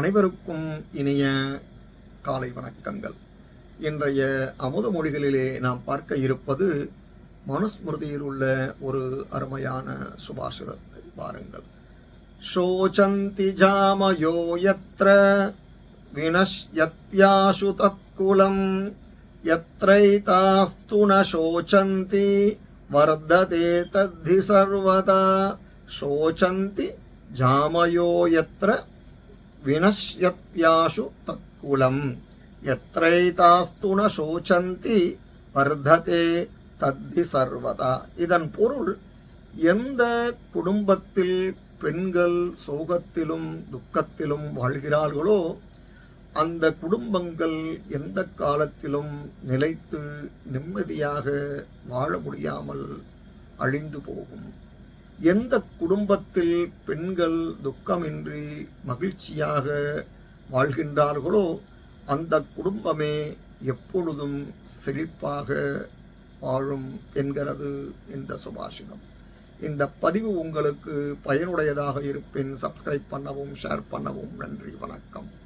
அனைவருக்கும் இனிய காலை வணக்கங்கள் இன்றைய அமுத மொழிகளிலே நாம் பார்க்க இருப்பது மனுஸ்மிருதியில் உள்ள ஒரு அருமையான சுபாஷிதத்தை பாருங்கள் शोचन्ति जामयो यत्र विनश्यत्याशु तत्कुलम् यत्रैतास्तु न शोचन्ति वर्धते तद्धि सर्वदा शोचन्ति जामयो यत्र வினஷ்யத்யாஷு தத்குலம் எத்தைதாஸ்து சோசந்தி சோச்சந்தி வர்ததே தத்தி சர்வதா இதன் பொருள் எந்த குடும்பத்தில் பெண்கள் சோகத்திலும் துக்கத்திலும் வாழ்கிறார்களோ அந்த குடும்பங்கள் எந்த காலத்திலும் நிலைத்து நிம்மதியாக வாழ முடியாமல் அழிந்து போகும். எந்த குடும்பத்தில் பெண்கள் துக்கமின்றி மகிழ்ச்சியாக வாழ்கின்றார்களோ அந்த குடும்பமே எப்பொழுதும் செழிப்பாக வாழும் என்கிறது இந்த சுபாஷிதம். இந்த பதிவு உங்களுக்கு பயனுடையதாக இருப்பின் சப்ஸ்கிரைப் பண்ணவும் ஷேர் பண்ணவும் நன்றி வணக்கம்.